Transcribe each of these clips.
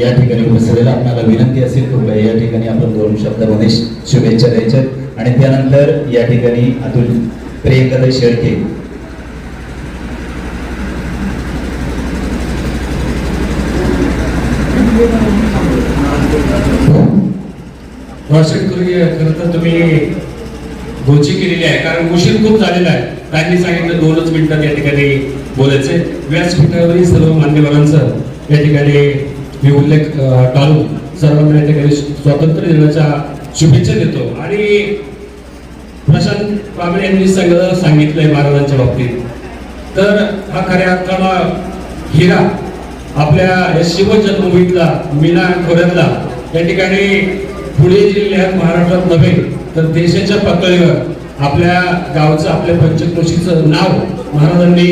या ठिकाणी उपस्थित आपल्याला विनंती असेल कृपया या ठिकाणी आपण दोन शब्दामध्ये शुभेच्छा द्यायच्या. आणि त्यानंतर या ठिकाणी अतुल प्रियंकाताई शेळके. भाषण करूया खरं तर तुम्ही गोची केलेली आहे कारण उशीर खूप झालेला आहे. त्यांनी सांगितलं दोनच मिनिटात या ठिकाणी बोलायचे व्यासपीठावरील सर्व मान्यवरांचं या ठिकाणी मी उल्लेख टाळून सर्वांना या ठिकाणी स्वातंत्र्य दिनाच्या शुभेच्छा देतो. आणि प्रशांत कांबळे यांनी सगळं सांगितलंय महाराजांच्या बाबतीत. तर हा खऱ्या अर्थाला हिरा आपल्या या शिवजन्मभूमीतला मीना खोऱ्यातला या ठिकाणी पुणे जिल्ह्यात महाराष्ट्रात नव्हे तर देशाच्या पातळीवर आपल्या गावचं आपल्या पंचक्रोशीचं नाव महाराजांनी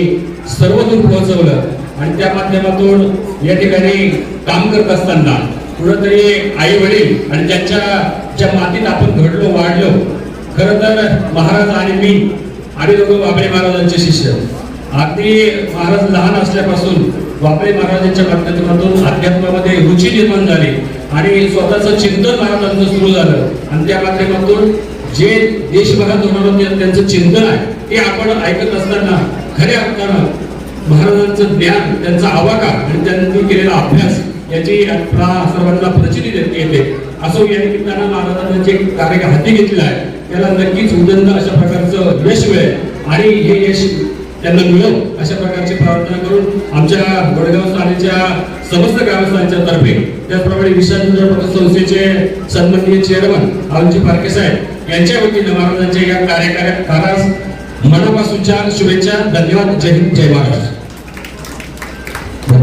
सर्वदूर पोहोचवलं. आणि त्या माध्यमातून या ठिकाणी काम करत असताना कुठंतरी आई वडील आणि त्यांच्या ज्या मातीत आपण घडलो वाढलो खरं तर महाराज आणि मी आणि दोघं बाबळे महाराजांचे शिष्य. अगदी महाराज लहान असल्यापासून बाबळे महाराजांच्या माध्यमातून अध्यात्मामध्ये रुची निर्माण झाली आणि स्वतःचं चिंतन महाराजांचं सुरू झालं. आणि त्या माध्यमातून जे देशभरात होणार त्यांचं चिंतन आहे ते आपण ऐकत असताना खऱ्या अर्थानं महाराजांचं ज्ञान त्यांचा आवाका आणि त्यांनी केलेला अभ्यास याची आपला सर्वांना प्रचिती देते येते. असो या निमित्तानं महाराजांनी जे कार्य हाती घेतलेलं आहे त्याला नक्कीच उदंड अशा प्रकारचं यश मिळेल. आणि हे यश त्यांना मिळव अशा प्रकारची प्रार्थना करून आमच्या वडगाव स्थानीच्या समस्त ग्रामस्थांच्या तर्फे त्याचप्रमाणे विश्वास संस्थेचे सन्माननीय चेअरमन आमचे पारखे साहेब यांच्या वतीनं महाराजांच्या या कार्यकार्यास मनापासूनच्या शुभेच्छा धन्यवाद जय हिंद जय महाराष्ट्र.